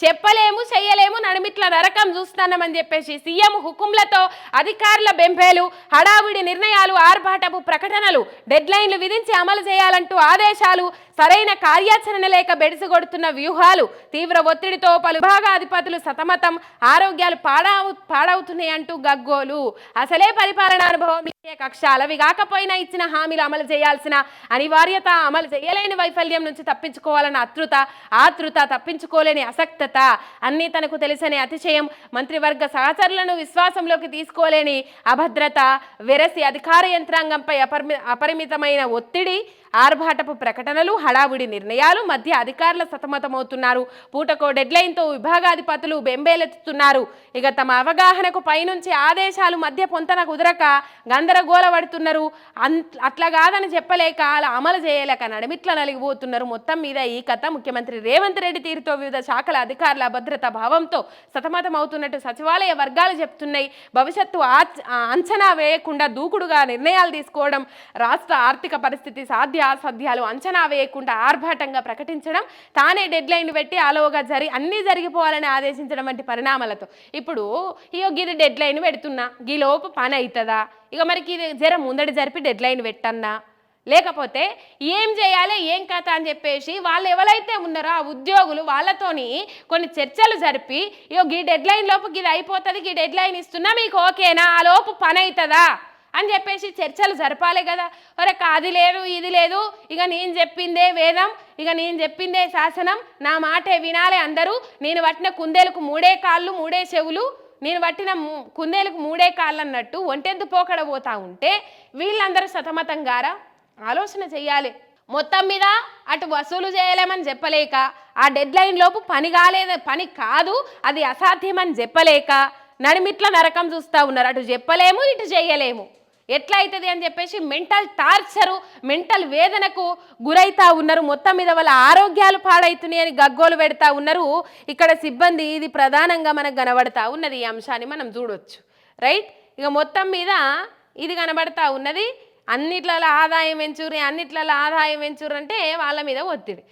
చెప్పలేము చెయ్యలేము నడిమిట్ల నరకం చూస్తానమని చెప్పేసి సీఎం హుకుంలతో అధికారుల బెంపేలు హడావిడి నిర్ణయాలు ఆర్భాటపు ప్రకటనలు డెడ్లైన్లు విధించి అమలు చేయాలంటూ ఆదేశాలు సరైన కార్యాచరణ లేక బెడిసిగొడుతున్న వ్యూహాలు తీవ్ర ఒత్తిడితో పలు విభాగాధిపతులు సతమతం ఆరోగ్యాలు పాడవు పాడవుతున్నాయి అంటూ గగ్గోలు. అసలే పరిపాలన అనుభవం కక్షాలు కక్ష అలవి కాకపోయినా ఇచ్చిన హామీలు అమలు చేయాల్సిన అనివార్యత అమలు చేయలేని వైఫల్యం నుంచి తప్పించుకోవాలన్న అతృత ఆతృత తప్పించుకోలేని అసక్తత అన్నీ తనకు తెలిసని అతిశయం. మంత్రివర్గ సహచరులను విశ్వాసంలోకి తీసుకోలేని అభద్రత వెరసి అధికార యంత్రాంగంపై అపరిమి అపరిమితమైన ఒత్తిడి ఆర్భాటపు ప్రకటనలు హడావుడి నిర్ణయాలు మధ్య అధికారుల సతమతమవుతున్నారు. పూటకో డెడ్లైన్తో విభాగాధిపతులు బెంబేలెత్తుతున్నారు. ఇక తమ అవగాహనకు పైనుంచి ఆదేశాలు మధ్య పొంతన కుదరక గందరగోళ పడుతున్నారు అట్లా కాదని చెప్పలేక అలా అమలు చేయలేక నడిమిట్ల నలిగిపోతున్నారు. మొత్తం మీద ఈ కథ ముఖ్యమంత్రి రేవంత్ రెడ్డి తీరుతో వివిధ శాఖల అధికారుల అభద్రత భావంతో సతమతం అవుతున్నట్టు సచివాలయ వర్గాలు చెప్తున్నాయి. భవిష్యత్తు అంచనా వేయకుండా దూకుడుగా నిర్ణయాలు తీసుకోవడం రాష్ట్ర ఆర్థిక పరిస్థితి సాధ్య అసాధ్యాలు అంచనా వేయకుండా ఆర్భాటంగా ప్రకటించడం తానే డెడ్ లైన్ పెట్టి ఆలోగా జరి అన్నీ జరిగిపోవాలని ఆదేశించడం వంటి పరిణామాలతో. ఇప్పుడు ఇగో గిది డెడ్ లైన్ పెడుతున్నా గీ లోపు పని అవుతుందా ఇక మరికి ఇది జర ముందడి జరిపి డెడ్ లైన్ పెట్టన్నా. లేకపోతే ఏం చేయాలి ఏం కథ అని చెప్పేసి వాళ్ళు ఎవరైతే ఉన్నారో ఆ ఉద్యోగులు వాళ్ళతోని కొన్ని చర్చలు జరిపి ఇగో గీ డెడ్ లైన్ లోపు ఇది అయిపోతుంది గీ డెడ్ లైన్ ఇస్తున్నా మీకు ఓకేనా? ఆ లోపు పని అవుతుందా అని చెప్పేసి చర్చలు జరపాలి కదా. ఒరే అది లేదు ఇది లేదు ఇక నేను చెప్పిందే వేదం ఇక నేను చెప్పిందే శాసనం నా మాటే వినాలి అందరూ నేను పట్టిన కుందేలకు మూడే కాళ్ళు మూడే చెవులు నేను పట్టిన ము- కుందేలకు మూడే కాళ్ళు అన్నట్టు ఒంటెద్దు పోకడ పోతా ఉంటే వీళ్ళందరూ సతమతం గారా? ఆలోచన చెయ్యాలి. మొత్తం మీద అటు వసూలు చేయలేమని చెప్పలేక ఆ డెడ్ లైన్ లోపు పని కాలేదు పని కాదు అది అసాధ్యమని చెప్పలేక నడిమిట్ల నరకం చూస్తూ ఉన్నారు. అటు చెప్పలేము ఇటు చేయలేము ఎట్లా అవుతుంది అని చెప్పేసి మెంటల్ టార్చరు మెంటల్ వేదనకు గురైతా ఉన్నారు. మొత్తం మీద వాళ్ళ ఆరోగ్యాలు పాడవుతున్నాయి అని గగ్గోలు పెడతా ఉన్నారు. ఇక్కడ సిబ్బంది ఇది ప్రధానంగా మనకు కనబడతా ఉన్నది ఈ అంశాన్ని మనం చూడొచ్చు. రైట్? ఇక మొత్తం మీద ఇది కనబడతా ఉన్నది. అన్నిట్లలో ఆదాయం పెంచుర్రి అన్నిట్లలో ఆదాయం పెంచుర్రు అంటే వాళ్ళ మీద ఒత్తిడి.